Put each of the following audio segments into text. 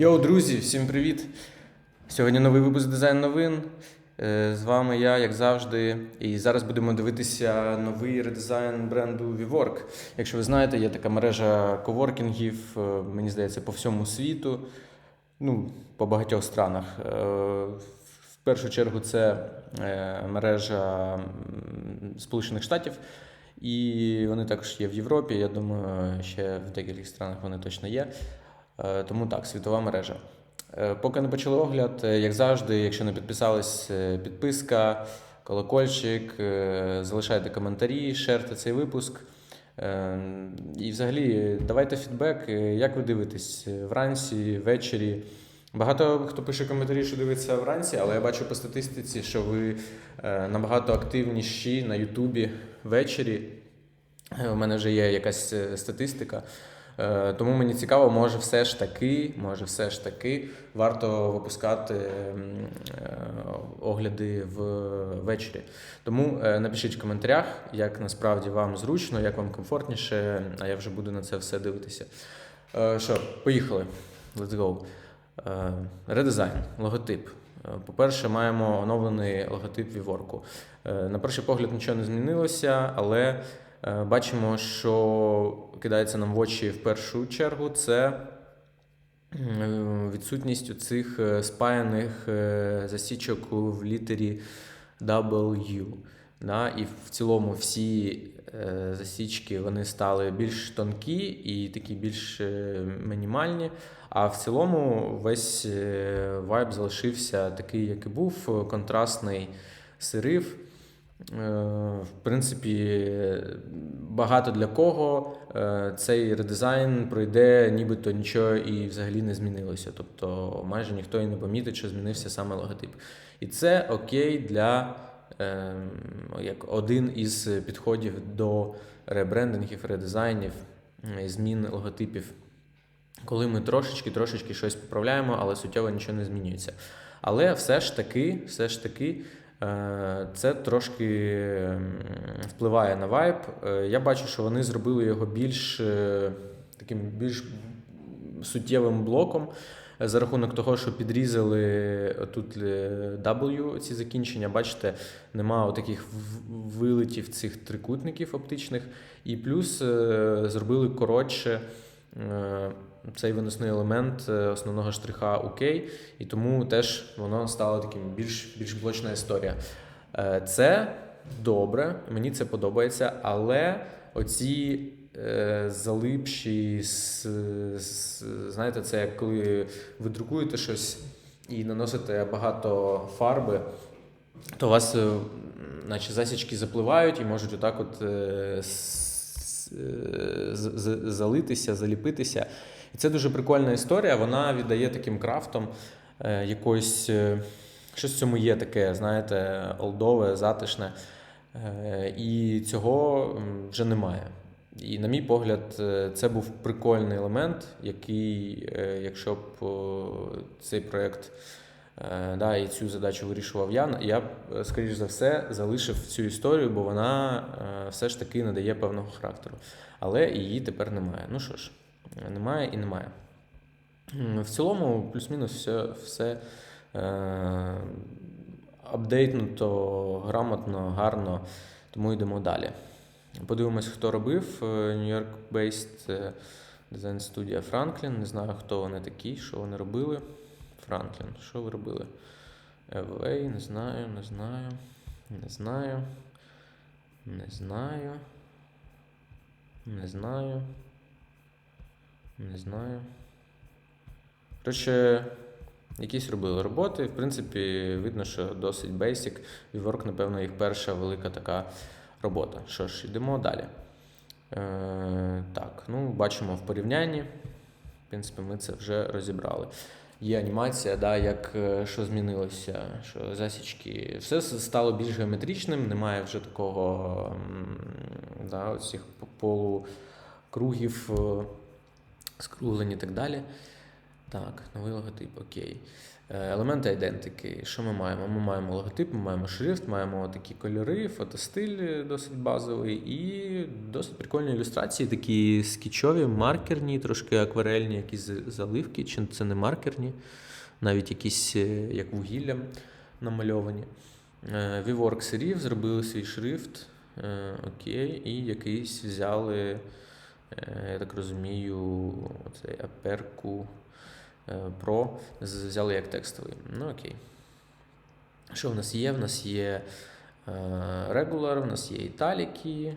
Йоу, друзі, всім привіт! Сьогодні новий випуск дизайн новин. Е, З вами я, як завжди. І зараз будемо дивитися новий редизайн бренду WeWork. Якщо ви знаєте, є така мережа коворкінгів, е, мені здається, по всьому світу, ну, по багатьох странах. Е, В першу чергу це мережа Сполучених Штатів. І вони також є в Європі. Я думаю, ще в деяких странах вони точно є. Е, Тому так, світова мережа. Е, Поки не почали огляд, е, як завжди, якщо не підписались, підписка, колокольчик, залишайте коментарі, шерте цей випуск. І взагалі давайте фідбек, як ви дивитесь вранці, ввечері. Багато хто пише коментарі, що дивиться вранці, але я бачу по статистиці, що ви набагато активніші на Ютубі ввечері. У мене вже є якась статистика. Е, Тому мені цікаво, може все ж таки, може все ж таки варто випускати е, огляди ввечері. Тому е, напишіть в коментарях, як насправді вам зручно, як вам комфортніше, а я вже буду на це все дивитися. Що, поїхали. Let's go. Редизайн, логотип. По-перше, маємо оновлений логотип Віворку. На перший погляд нічого не змінилося, але бачимо, що кидається нам в очі в першу чергу, це відсутність цих е, спаяних е, засічок в літері W. Да? І в цілому всі е, засічки вони стали більш тонкі і такі більш е, мінімальні. А в цілому весь е, вайб залишився такий, як і був, контрастний сериф. Е, В принципі, багато для кого е, цей редизайн пройде, нібито нічого і взагалі не змінилося. Тобто майже ніхто і не помітить, що змінився саме логотип. І це окей для е, як один із підходів до ребрендингів, редизайнів, змін логотипів. Коли ми трошечки трошечки щось поправляємо, але суттєво нічого не змінюється. Але все ж таки, все ж таки, це трошки впливає на вайб. Е, Я бачу, що вони зробили його більш е, таким більш суттєвим блоком. е, За рахунок того, що підрізали тут е, W ці закінчення, бачите, нема таких вилетів цих трикутників оптичних, і плюс е, зробили коротше е, цей виносний елемент е, основного штриха OK, і тому теж воно стало таким більш, більш блочна історія. Е, Це добре, мені це подобається, але оці е, залипші, знаєте, це як коли ви друкуєте щось і наносите багато фарби, то у вас, наче засічки запливають і можуть отак от залитися, заліпитися. І це дуже прикольна історія. Вона віддає таким крафтом е, якоїсь. е, Щось в цьому є таке, знаєте, олдове, затишне. Е, І цього вже немає. І, на мій погляд, це був прикольний елемент, який, якщо б цей проєкт да, і цю задачу вирішував я, я б, скоріш за все, залишив цю історію, бо вона все ж таки надає певного характеру. Але її тепер немає. Ну що ж, немає і немає. В цілому, плюс-мінус, все, все е, апдейтнуто, грамотно, гарно, тому йдемо далі. Подивимось, хто робив. Е, York-based е, дизайн студія Franklin. Не знаю, хто вони такі, що вони робили. Franklin, що ви робили? FA, не знаю, не знаю, не знаю, не знаю, не знаю, не знаю. Коротше, якісь робили роботи. В принципі, видно, що досить basic. WeWork, напевно, їх перша велика така робота. Що ж, йдемо далі. Е, так, ну, бачимо в порівнянні. В принципі, ми це вже розібрали. Є анімація, да, як е, що змінилося, що засічки. Все стало більш геометричним, немає вже такого да, цих полукругів, е, скруглень і так далі. Так, новий логотип, окей. Е, Елементи ідентики. Що ми маємо? Ми маємо логотип, ми маємо шрифт, маємо такі кольори, фотостиль досить базовий і досить прикольні ілюстрації, такі скічові, маркерні, трошки акварельні, якісь заливки, чи це не маркерні, навіть якісь е, як вугіллям намальовані. Е, VWorks серів зробили свій шрифт. Е, Окей, і якийсь взяли, е, я так розумію, цей аперку. е, Pro взяли як текстовий. Ну окей. Що в нас є? В нас є е, Regular, в нас є італіки.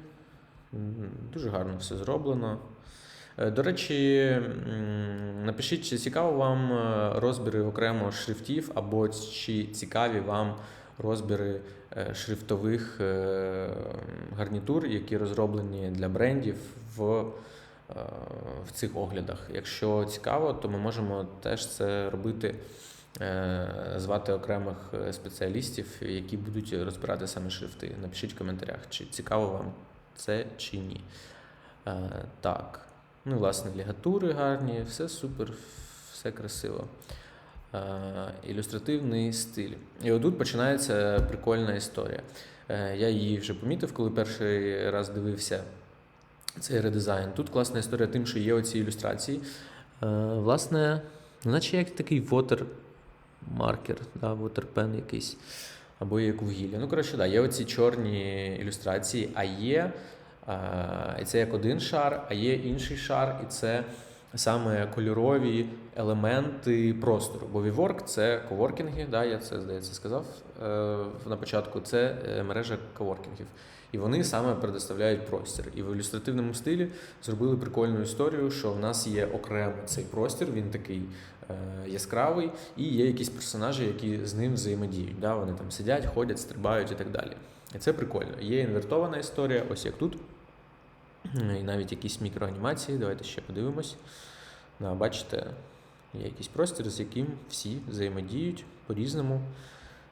Дуже гарно все зроблено. Е, До речі, напишіть, чи цікаво вам е, розбіри окремо шрифтів, або чи цікаві вам розбіри е, шрифтових е, гарнітур, які розроблені для брендів в, е, в цих оглядах. Якщо цікаво, то ми можемо теж це робити, е, звати окремих е, спеціалістів, які будуть розбирати саме шрифти. Напишіть в коментарях, чи цікаво вам це чи ні. Так. Ну, власне, лігатури гарні, все супер, все красиво. Ілюстративний стиль. І отут починається прикольна історія. Я її вже помітив, коли перший раз дивився цей редизайн. Тут класна історія тим, що є оці ілюстрації. Е, Власне, ну, наче як такий вотермаркер, да, вотерпен якийсь, або як вугілля. Ну, коротше, да, є оці чорні ілюстрації, а є. І це як один шар, а є інший шар, і це саме кольорові елементи простору. Бо WeWork – це коворкінги, да, я це здається сказав е, на початку. Це е, мережа коворкінгів. І вони саме предоставляють простір. І в ілюстративному стилі зробили прикольну історію, що в нас є окремо цей простір, він такий е, яскравий, і є якісь персонажі, які з ним взаємодіють. Да? Вони там сидять, ходять, стрибають і так далі. І це прикольно. Є інвертована історія, ось як тут. І навіть якісь мікроанімації. Давайте ще подивимось. Да, бачите, є якийсь простір, з яким всі взаємодіють по-різному.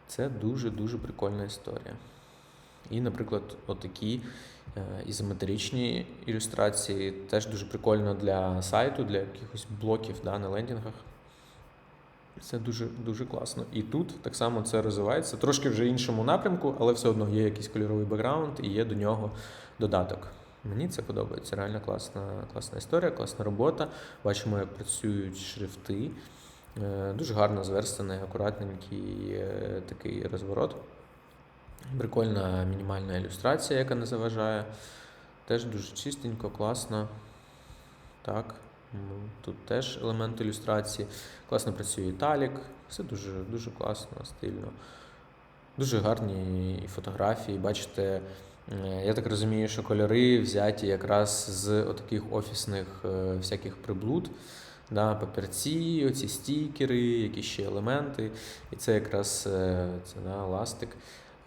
Це дуже-дуже прикольна історія. І, наприклад, отакі е, ізометричні ілюстрації теж дуже прикольно для сайту, для якихось блоків да, на лендінгах. Це дуже дуже класно. І тут так само це розвивається. Трошки вже іншому напрямку, але все одно є якийсь кольоровий бекграунд і є до нього додаток. Мені це подобається. Реально класна, класна історія, класна робота. Бачимо, як працюють шрифти. Е, Дуже гарно зверстаний, акуратненький е, такий розворот. Прикольна мінімальна ілюстрація, яка не заважає. Теж дуже чистенько, класно. Так. Тут теж елемент ілюстрації. Класно працює італік. Все дуже, дуже класно, стильно. Дуже гарні фотографії. Бачите, я так розумію, що кольори взяті якраз з отаких офісних е, всяких приблуд. Да, папірці, оці стікери, якісь ще елементи. І це якраз е, це, да, ластик.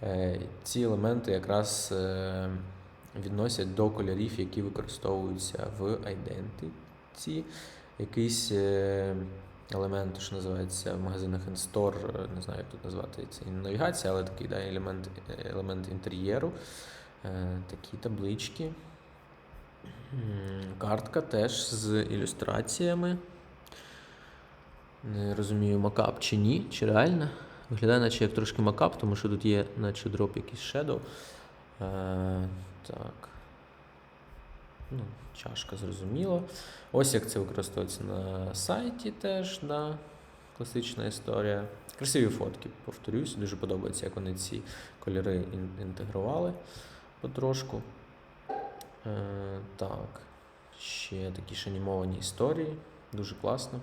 Е, Ці елементи якраз е, відносять до кольорів, які використовуються в Identity. Якийсь е, елемент, що називається в магазинах InStore, е, не знаю, як тут назвати це навігація, але такий да, елемент, елемент інтер'єру. Е, Такі таблички. Картка теж з ілюстраціями. Не розумію, макап чи ні, чи реально. Виглядає, наче як трошки макап, тому що тут є, наче дроп якийсь. Е, так. Ну, чашка зрозуміло. Ось як це використовується на сайті теж, да. класична історія. Красиві фотки, повторюсь, дуже подобається, як вони ці кольори інтегрували потрошку. Е, так. Ще такі ж анімовані історії. Дуже класно.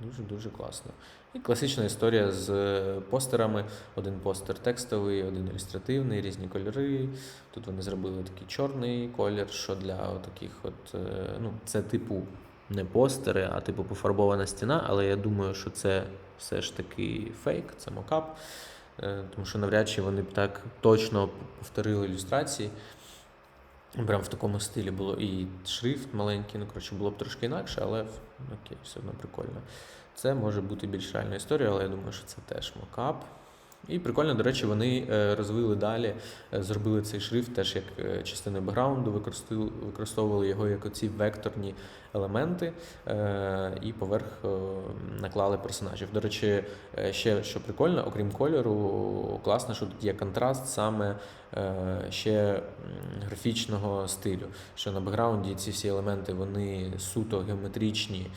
Дуже-дуже класно. І класична історія з постерами. Один постер текстовий, один ілюстративний, різні кольори. Тут вони зробили такий чорний колір, що для таких от, е, ну, це типу не постери, а типу пофарбована стіна, але я думаю, що це все ж таки фейк, це мокап. Е, Тому що навряд чи вони б так точно повторили ілюстрації. Прям в такому стилі було і шрифт маленький, ну коротше, було б трошки інакше, але окей, все одно прикольно. Це може бути більш реальна історія, але я думаю, що це теж мокап. І прикольно, до речі, вони е, розвили далі, е, зробили цей шрифт теж як е, частину бекграунду, використовували, його як оці векторні елементи і поверх наклали персонажів. До речі, ще що прикольно, окрім кольору, класно, що тут є контраст саме ще графічного стилю. Що на бекграунді ці всі елементи вони суто геометричні,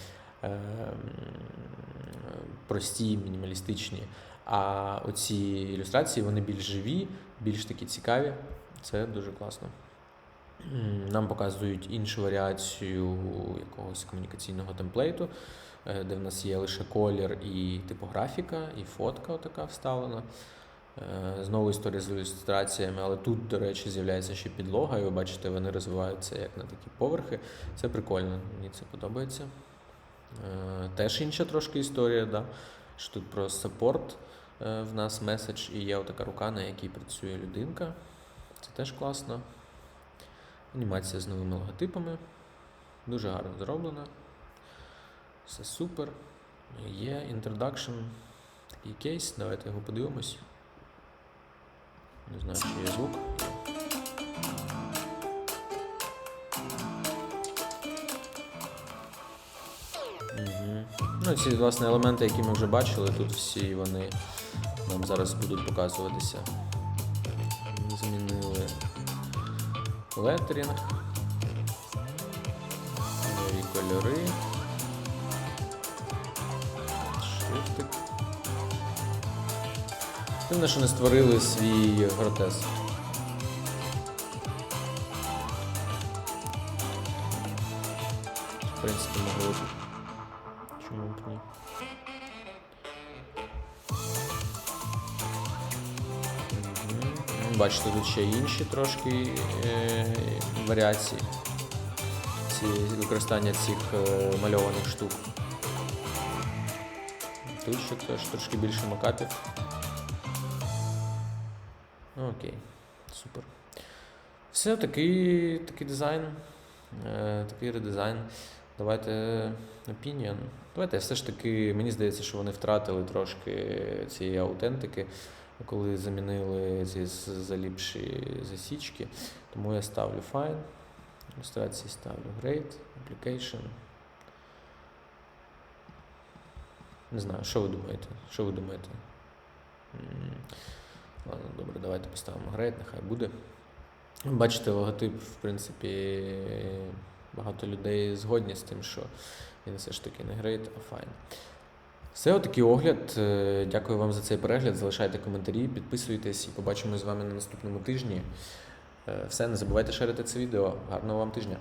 прості, мінімалістичні. А оці ілюстрації вони більш живі, більш такі цікаві. Це дуже класно. Нам показують іншу варіацію якогось комунікаційного темплейту, е, де в нас є лише колір і типографіка, і фотка така вставлена. Е, Знову історія з ілюстраціями, але тут, до речі, з'являється ще підлога, і ви бачите, вони розвиваються як на такі поверхи. Це прикольно, мені це подобається. Е, Теж інша трошки історія, да? Що тут про саппорт е, в нас меседж, і є отака рука, на якій працює людинка. Це теж класно. Анімація з новими логотипами. Дуже гарно зроблена. Все супер. Є introduction, такий кейс. Давайте його подивимось. Не знаю, чи є звук. Ну, ці власне елементи, які ми вже бачили, тут всі вони нам зараз будуть показуватися. Змінили летерінг, нові кольори, шрифтик. Дивно, що не створили свій гротеск. Бачите, тут ще інші трошки е, варіації ці, використання цих е, мальованих штук. Тут ще теж трошки більше макапів. Окей, супер. Все, такий, такий дизайн, е, такий редизайн. Давайте opinion. Давайте все ж таки, мені здається, що вони втратили трошки цієї аутентики, коли замінили ці заліпші засічки. Тому я ставлю fine. Ілюстрації ставлю great, application. Не знаю, що ви думаєте? Що ви думаєте? Ладно, добре, давайте поставимо great, нехай буде. Бачите, логотип, в принципі, багато людей згодні з тим, що він все ж таки не great, а fine. Все, отакий огляд. Е, Дякую вам за цей перегляд. Залишайте коментарі, підписуйтесь і побачимось з вами на наступному тижні. Е, Все, не забувайте шерити це відео. Гарного вам тижня!